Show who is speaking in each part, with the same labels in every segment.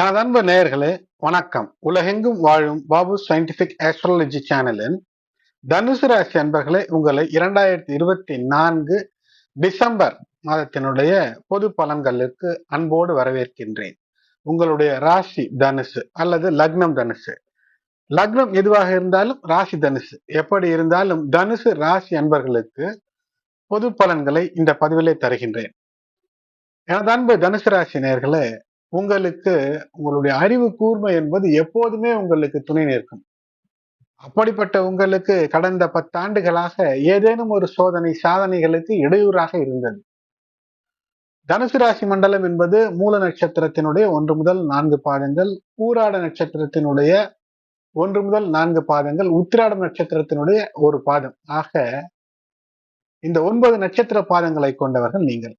Speaker 1: எனது அன்பு நேயர்களே வணக்கம். உலகெங்கும் வாழும் பாபு சயின்டிபிக் ஆஸ்ட்ராலஜி சேனலின் தனுசு ராசி அன்பர்களே உங்களை இரண்டாயிரத்தி இருபத்தி நான்கு டிசம்பர் மாதத்தினுடைய பொது பலன்களுக்கு அன்போடு வரவேற்கின்றேன். உங்களுடைய ராசி தனுசு அல்லது லக்னம் தனுசு? லக்னம் எதுவாக இருந்தாலும் ராசி தனுசு. எப்படி இருந்தாலும் தனுசு ராசி அன்பர்களுக்கு பொது பலன்களை இந்த பதிவிலே தருகின்றேன். எனது அன்பு தனுசு ராசி நேர்களே உங்களுக்கு உங்களுடைய அறிவு கூர்மை என்பது எப்போதுமே உங்களுக்கு துணை நிற்கும். அப்படிப்பட்ட உங்களுக்கு கடந்த பத்தாண்டுகளாக ஏதேனும் ஒரு சோதனை சாதனைகளுக்கு இடையூறாக இருந்தது. தனுசு ராசி மண்டலம் என்பது மூல நட்சத்திரத்தினுடைய ஒன்று முதல் நான்கு பாதங்கள் ஊராட நட்சத்திரத்தினுடைய ஒன்று முதல் நான்கு பாதங்கள் உத்திராடம் நட்சத்திரத்தினுடைய ஒரு பாதம். ஆக இந்த ஒன்பது நட்சத்திர பாதங்களை கொண்டவர்கள் நீங்கள்.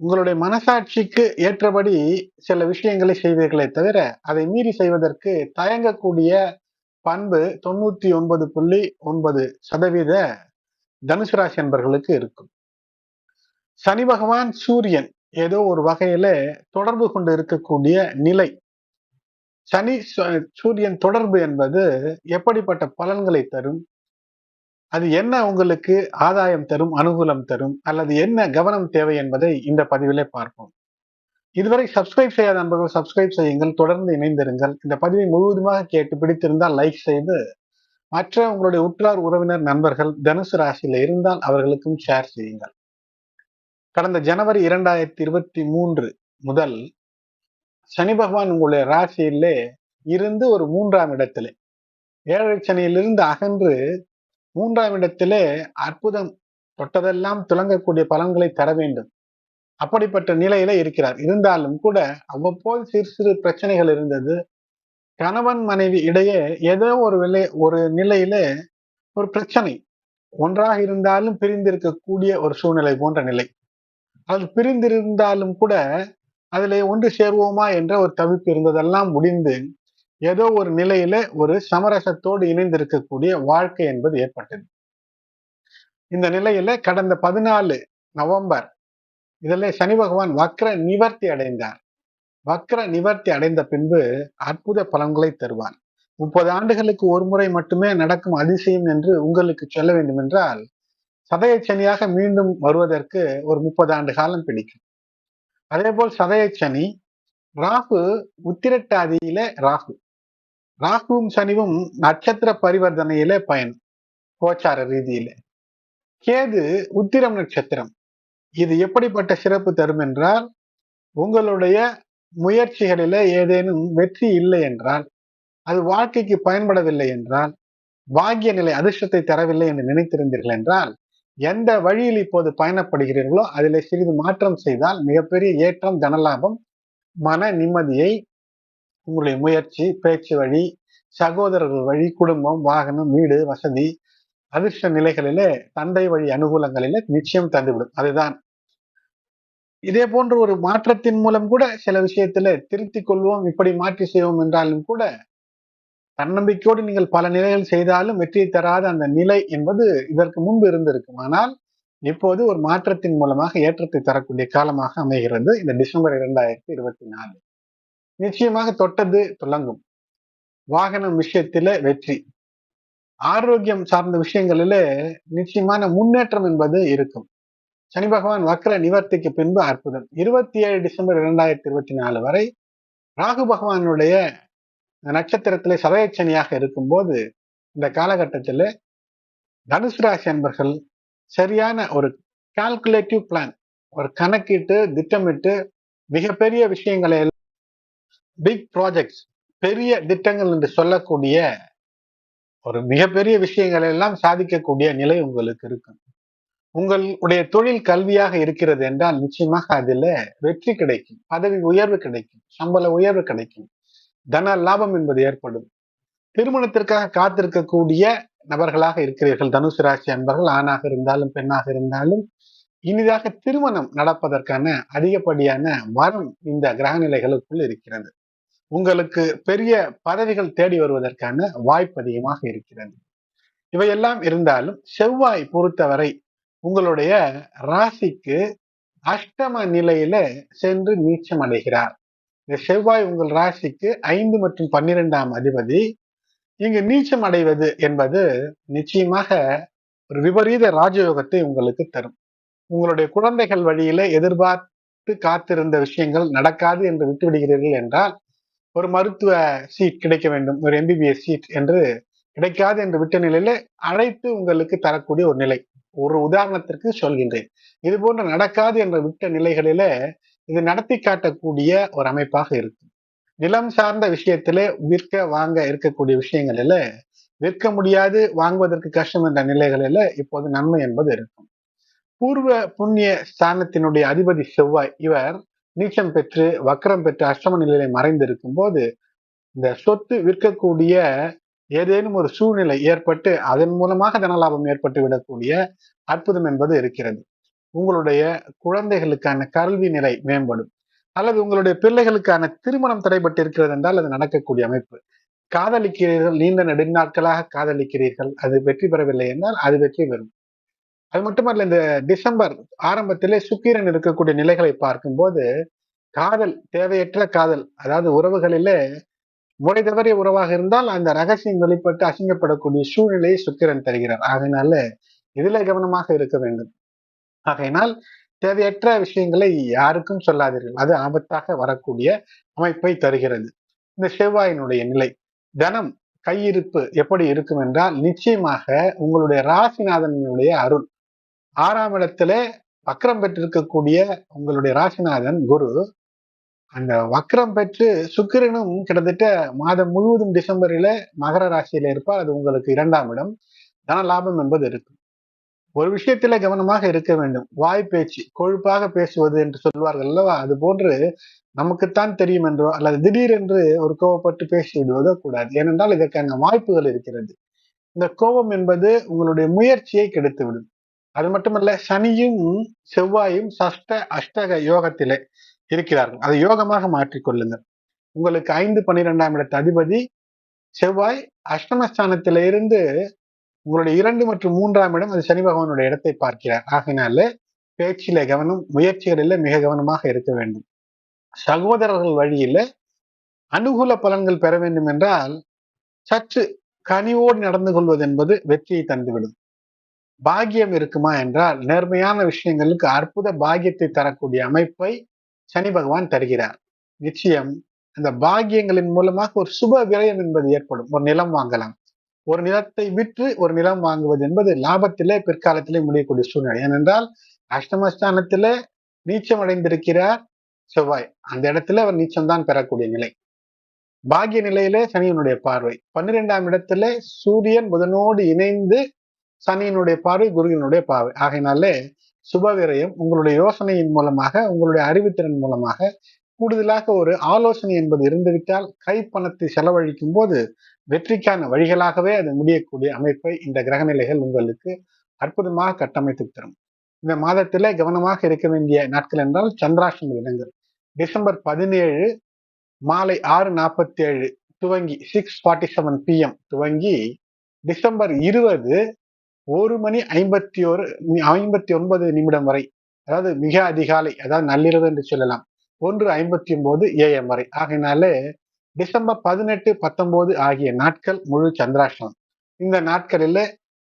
Speaker 1: உங்களுடைய மனசாட்சிக்கு ஏற்றபடி சில விஷயங்களை செய்வீர்களே தவிர அதை மீறி செய்வதற்கு தயங்கக்கூடிய பண்பு தொண்ணூத்தி ஒன்பது புள்ளி ஒன்பது சதவீத தனுசு ராசி என்பர்களுக்கு இருக்கும். சனி பகவான் சூரியன் ஏதோ ஒரு வகையில தொடர்பு கொண்டு இருக்கக்கூடிய நிலை. சனி சூரியன் தொடர்பு என்பது எப்படிப்பட்ட பலன்களை தரும்? அது என்ன உங்களுக்கு ஆதாயம் தரும் அனுகூலம் தரும் அல்லது என்ன கவனம் தேவை என்பதை இந்த பதிவிலே பார்ப்போம். இதுவரை சப்ஸ்கிரைப் செய்யாத நண்பர்கள் சப்ஸ்கிரைப் செய்யுங்கள் தொடர்ந்து இணைந்திருங்கள். இந்த பதிவை முழுவதுமாக கேட்டு பிடித்திருந்தால் லைக் செய்து மற்ற உங்களுடைய உற்றார் உறவினர் நண்பர்கள் தனுசு ராசியில இருந்தால் அவர்களுக்கும் ஷேர் செய்யுங்கள். கடந்த ஜனவரி இரண்டாயிரத்தி இருபத்தி மூன்று முதல் சனி பகவான் உங்களுடைய ராசியிலே இருந்து ஒரு மூன்றாம் இடத்திலே. ஏழரை சனியிலிருந்து அகன்று மூன்றாம் இடத்திலே அற்புதம் தொட்டதெல்லாம் துலங்கக்கூடிய பலன்களை தர வேண்டும். அப்படிப்பட்ட நிலையில இருக்கிறார். இருந்தாலும் கூட அவ்வப்போது சிறு சிறு பிரச்சனைகள் இருந்தது. கணவன் மனைவி இடையே ஏதோ ஒரு விலை ஒரு நிலையில ஒரு பிரச்சனை. ஒன்றாக இருந்தாலும் பிரிந்திருக்கக்கூடிய ஒரு சூழ்நிலை போன்ற நிலை. அது பிரிந்திருந்தாலும் கூட அதில் ஒன்று சேருவோமா என்ற ஒரு தவிப்பு இருந்ததெல்லாம் முடிந்து ஏதோ ஒரு நிலையில ஒரு சமரசத்தோடு இணைந்திருக்கக்கூடிய வாழ்க்கை என்பது ஏற்பட்டது. இந்த நிலையில கடந்த பதினாலு நவம்பர் இதில் சனி பகவான் வக்ர நிவர்த்தி அடைந்தார். வக்ர நிவர்த்தி அடைந்த பின்பு அற்புத பலன்களை தருவார். முப்பது ஆண்டுகளுக்கு ஒரு முறை மட்டுமே நடக்கும் அதிசயம் என்று உங்களுக்கு சொல்ல வேண்டும் என்றால் சதய சனியாக மீண்டும் வருவதற்கு ஒரு முப்பது ஆண்டு காலம் பிடிக்கும். அதே போல் சதய சனி ராகு உத்திரட்டாதியில ராகு. ராகுவும் சனிவும் நட்சத்திர பரிவர்த்தனையில பயன் கோச்சார ரீதியில. கேது உத்திரம் நட்சத்திரம். இது எப்படிப்பட்ட சிறப்பு தரும் என்றால் உங்களுடைய முயற்சிகளில ஏதேனும் வெற்றி இல்லை என்றால் அது வாழ்க்கைக்கு பயன்படவில்லை என்றால் பாக்கிய நிலை அதிர்ஷ்டத்தை தரவில்லை என்று நினைத்திருந்தீர்கள் என்றால் எந்த வழியில் இப்போது பயணப்படுகிறீர்களோ அதில் சிறிது மாற்றம் செய்தால் மிகப்பெரிய ஏற்றம் தனலாபம் மன நிம்மதியை உங்களுடைய முயற்சி பேச்சு வழி சகோதரர்கள் வழி குடும்பம் வாகனம் வீடு வசதி அதிர்ஷ்ட நிலைகளிலே தந்தை வழி அனுகூலங்களிலே நிச்சயம் தந்துவிடும். அதுதான். இதே போன்ற ஒரு மாற்றத்தின் மூலம் கூட சில விஷயத்துல திருத்திக் கொள்வோம் இப்படி மாற்றி செய்வோம் என்றாலும் கூட தன்னம்பிக்கையோடு நீங்கள் பல நிலைகள் செய்தாலும் வெற்றியை தராத அந்த நிலை என்பது இதற்கு முன்பு இருந்திருக்கும். ஆனால் இப்போது ஒரு மாற்றத்தின் மூலமாக ஏற்றத்தை தரக்கூடிய காலமாக அமைகிறது. இந்த டிசம்பர் இரண்டாயிரத்தி இருபத்தி நாலு. நிச்சயமாக தொட்டது துலங்கும். வாகனம் விஷயத்தில வெற்றி. ஆரோக்கியம் சார்ந்த விஷயங்களில நிச்சயமான முன்னேற்றம் என்பது இருக்கும். சனி பகவான் வக்ர நிவர்த்திக்கு பின்பு அற்புதம். இருபத்தி ஏழு டிசம்பர் இரண்டாயிரத்தி இருபத்தி நாலு வரை ராகு பகவானுடைய நட்சத்திரத்திலே சதயச்சனியாக இருக்கும்போது இந்த காலகட்டத்தில் தனுசு ராசி அன்பர்கள் சரியான ஒரு கால்குலேட்டிவ் பிளான் ஒரு கணக்கிட்டு திட்டமிட்டு மிகப்பெரிய விஷயங்களை பிக் ப்ராஜெக்ட்ஸ் பெரிய திட்டங்கள் என்று சொல்லக்கூடிய ஒரு மிகப்பெரிய விஷயங்களை எல்லாம் சாதிக்கக்கூடிய நிலை உங்களுக்கு இருக்கும் உங்களுடைய தொழில் கல்வியாக இருக்கிறது என்றால் நிச்சயமாக அதுல வெற்றி கிடைக்கும் பதவி உயர்வு கிடைக்கும் சம்பள உயர்வு கிடைக்கும் தன லாபம் என்பது ஏற்படும். திருமணத்திற்காக காத்திருக்கக்கூடிய நபர்களாக இருக்கிறீர்கள் தனுசு ராசி அன்பர்கள் ஆணாக இருந்தாலும் பெண்ணாக இருந்தாலும் இனிதாக திருமணம் நடப்பதற்கான அதிகப்படியான வரம் இந்த கிரக நிலைகளுக்குள் இருக்கிறது. உங்களுக்கு பெரிய பதவிகள் தேடி வருவதற்கான வாய்ப்பு அதிகமாக இருக்கிறது. இவையெல்லாம் இருந்தாலும் செவ்வாய் பொறுத்தவரை உங்களுடைய ராசிக்கு அஷ்டம நிலையில சென்று நீச்சம் அடைகிறார். இந்த செவ்வாய் உங்கள் ராசிக்கு ஐந்து மற்றும் பன்னிரெண்டாம் அதிபதி. இங்கு நீச்சம் அடைவது என்பது நிச்சயமாக ஒரு விபரீத ராஜயோகத்தை உங்களுக்கு தரும். உங்களுடைய குழந்தைகள் வழியில எதிர்பார்த்து காத்திருந்த விஷயங்கள் நடக்காது என்று விட்டுவிடுகிறீர்கள் என்றால் ஒரு மருத்துவ சீட் கிடைக்க வேண்டும் ஒரு எம்பிபிஎஸ் சீட் என்று கிடைக்காது என்று விட்ட நிலையில அழைத்து உங்களுக்கு தரக்கூடிய ஒரு நிலை. ஒரு உதாரணத்திற்கு சொல்கின்றேன். இது போன்று நடக்காது என்ற விட்ட நிலைகளில இது நடத்தி காட்டக்கூடிய ஒரு அமைப்பாக இருக்கும். நிலம் சார்ந்த விஷயத்திலே விற்க வாங்க இருக்கக்கூடிய விஷயங்களில விற்க முடியாது வாங்குவதற்கு கஷ்டம் என்ற நிலைகளில இப்போது நன்மை என்பது இருக்கும். பூர்வ புண்ணிய ஸ்தானத்தினுடைய அதிபதி செவ்வாய் இவர் நீச்சம் பெற்று வக்கரம் பெற்று அஷ்டம நிலையில மறைந்திருக்கும் போது இந்த சொத்து விற்கக்கூடிய ஏதேனும் ஒரு சூழ்நிலை ஏற்பட்டு அதன் மூலமாக தனலாபம் ஏற்பட்டு விடக்கூடிய அற்புதம் என்பது இருக்கிறது. உங்களுடைய குழந்தைகளுக்கான கல்வி நிலை மேம்படும். அல்லது உங்களுடைய பிள்ளைகளுக்கான திருமணம் தடைபட்டு இருக்கிறது என்றால் அது நடக்கக்கூடிய அமைப்பு. காதலிக்கிறீர்கள் நீண்ட நெடுநாட்களாக காதலிக்கிறீர்கள் அது வெற்றி பெறவில்லை என்றால் அது வெற்றி பெறும். அது மட்டுமல்ல இந்த டிசம்பர் ஆரம்பத்திலே சுக்கிரன் இருக்கக்கூடிய நிலைகளை பார்க்கும்போது காதல் தேவையற்ற காதல் அதாவது உறவுகளிலே முறை தவறிய உறவாக இருந்தால் அந்த ரகசியம் வெளிப்பட்டு அசிங்கப்படக்கூடிய சூழ்நிலையை சுக்கிரன் தருகிறார். ஆகையினால இதுல கவனமாக இருக்க வேண்டும். ஆகையினால் தேவையற்ற விஷயங்களை யாருக்கும் சொல்லாதீர்கள். அது ஆபத்தாக வரக்கூடிய அமைப்பை தருகிறது. இந்த செவ்வாயினுடைய நிலை தனம் கையிருப்பு எப்படி இருக்கும் என்றால் நிச்சயமாக உங்களுடைய ராசிநாதனுடைய அருள் ஆறாம் இடத்துல வக்கரம் பெற்றிருக்கக்கூடிய உங்களுடைய ராசிநாதன் குரு. அந்த வக்கரம் பெற்று சுக்கிரனும் கிட்டத்தட்ட மாதம் முழுவதும் டிசம்பரில மகர ராசியில இருப்பார். அது உங்களுக்கு இரண்டாம் இடம். தன லாபம் என்பது இருக்கும் ஒரு விஷயத்துல கவனமாக இருக்க வேண்டும். வாய் பேச்சு கொழுப்பாக பேசுவது என்று சொல்வார்கள் அல்லவா? அது போன்று நமக்குத்தான் தெரியும் என்றோ அல்லது திடீரென்று ஒரு கோவப்பட்டு பேசி விடுவதோ கூடாது. ஏனென்றால் இதற்கான வாய்ப்புகள் இருக்கிறது. இந்த கோபம் என்பது உங்களுடைய முயற்சியை கெடுத்து விடும் அது மட்டுமல்ல சனியும் செவ்வாயும் சஷ்ட அஷ்டக யோகத்திலே இருக்கிறார்கள். அதை யோகமாக மாற்றிக்கொள்ளுங்கள் உங்களுக்கு ஐந்து பன்னிரெண்டாம் இடத்து அதிபதி செவ்வாய் அஷ்டமஸ்தானத்தில இருந்து உங்களுடைய இரண்டு மற்றும் மூன்றாம் இடம் அது சனி பகவானுடைய இடத்தை பார்க்கிறார். ஆகினால பேச்சில கவனம் முயற்சிகளில் மிக கவனமாக இருக்க வேண்டும். சகோதரர்கள் வழியில அனுகூல பலன்கள் பெற வேண்டும் என்றால் சற்று கனிவோடு நடந்து கொள்வது என்பது வெற்றியை தந்துவிடும். பாகியம் இருக்குமா என்றால் நேர்மையான விஷயங்களுக்கு அற்புத பாகியத்தை தரக்கூடிய அமைப்பை சனி பகவான் தருகிறார். நிச்சயம் அந்த பாகியங்களின் மூலமாக ஒரு சுப விரயம் என்பது ஏற்படும். ஒரு நிலம் வாங்கலாம். ஒரு நிலத்தை விற்று ஒரு நிலம் வாங்குவது என்பது லாபத்திலே பிற்காலத்திலே முடியக்கூடிய சூழ்நிலை. ஏனென்றால் அஷ்டமஸ்தானத்திலே நீச்சம் அடைந்திருக்கிறார் செவ்வாய். அந்த இடத்துல அவர் நீச்சம்தான் பெறக்கூடிய நிலை. பாகிய நிலையிலே சனியனுடைய பார்வை. பன்னிரெண்டாம் இடத்துல சூரியன் புதனோடு இணைந்து சனியினுடைய பார்வை குருவினுடைய பார்வை. ஆகையினாலே சுப விரயம் உங்களுடைய யோசனையின் மூலமாக உங்களுடைய அறிவுத்திறன் மூலமாக கூடுதலாக ஒரு ஆலோசனை என்பது இருந்துவிட்டால் கை பணத்தை செலவழிக்கும் போது வெற்றிக்கான வழிகளாகவே அது முடியக்கூடிய அமைப்பை இந்த கிரகநிலைகள் உங்களுக்கு அற்புதமாக கட்டமைத்து தரும். இந்த மாதத்தில கவனமாக இருக்க வேண்டிய நாட்கள் என்றால் சந்திராஷ்டம தினங்கள். டிசம்பர் பதினேழு மாலை ஆறு நாற்பத்தி ஏழு துவங்கி சிக்ஸ் ஃபார்ட்டி செவன் பிஎம் துவங்கி டிசம்பர் இருபது ஒரு மணி ஐம்பத்தி ஒரு ஐம்பத்தி ஒன்பது நிமிடம் வரை அதாவது மிக அதிகாலை அதாவது நள்ளிரவு என்று சொல்லலாம் ஒன்று ஐம்பத்தி ஒன்பது ஏஎம் வரை. ஆகையினாலே டிசம்பர் பதினெட்டு பத்தொன்பது ஆகிய நாட்கள் முழு சந்திராஷ்டிரம் இந்த நாட்களில்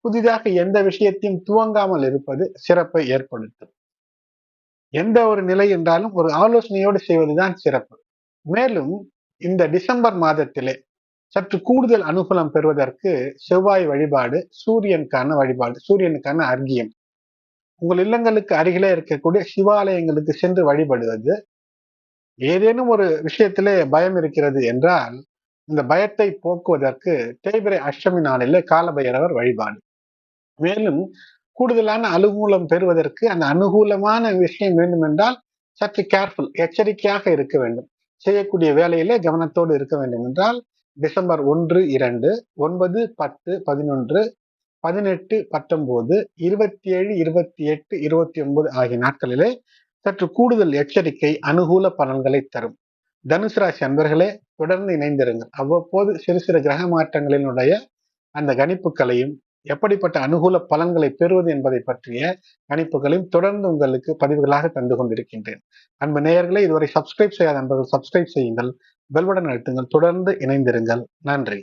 Speaker 1: புதிதாக எந்த விஷயத்தையும் துவங்காமல் இருப்பது சிறப்பை ஏற்படுத்தும். எந்த ஒரு நிலை என்றாலும் ஒரு ஆலோசனையோடு செய்வதுதான் சிறப்பு. மேலும் இந்த டிசம்பர் மாதத்திலே சற்று கூடுதல் அனுகூலம் பெறுவதற்கு செவ்வாய் வழிபாடு சூரியனுக்கான வழிபாடு சூரியனுக்கான அர்க்கியம். உங்கள் இல்லங்களுக்கு அருகிலே இருக்கக்கூடிய சிவாலயங்களுக்கு சென்று வழிபடுவது. ஏதேனும் ஒரு விஷயத்திலே பயம் இருக்கிறது என்றால் இந்த பயத்தை போக்குவதற்கு தேய்பிரை அஷ்டமி நாளிலே காலபைரவர் வழிபாடு. மேலும் கூடுதலான அனுகூலம் பெறுவதற்கு அந்த அனுகூலமான விஷயம் வேண்டும் என்றால் சற்று கேர்ஃபுல் எச்சரிக்கையாக இருக்க வேண்டும். செய்யக்கூடிய வேலையிலே கவனத்தோடு இருக்க வேண்டும் என்றால் டிசம்பர் ஒன்று இரண்டு ஒன்பது பத்து பதினொன்று பதினெட்டு பத்தொன்பது இருபத்தி ஏழு இருபத்தி எட்டு இருபத்தி ஒன்பது ஆகிய நாட்களிலே சற்று கூடுதல் எச்சரிக்கை அனுகூல பலன்களை தரும். தனுசு ராசி அன்பர்களே தொடர்ந்து இணைந்திருங்கள். அவ்வப்போது சிறு சிறு கிரக மாற்றங்களினுடைய அந்த கணிப்புகளையும் எப்படிப்பட்ட அனுகூல பலன்களை பெறுவது என்பதை பற்றிய கணிப்புகளையும் தொடர்ந்து உங்களுக்கு பதிவுகளாக தந்து கொண்டிருக்கின்றேன். அன்பு நேயர்களை இதுவரை சப்ஸ்கிரைப் செய்யாத நண்பர்கள் சப்ஸ்கிரைப் செய்யுங்கள் பெல்வடன் அழுத்துங்கள் தொடர்ந்து இணைந்திருங்கள். நன்றி.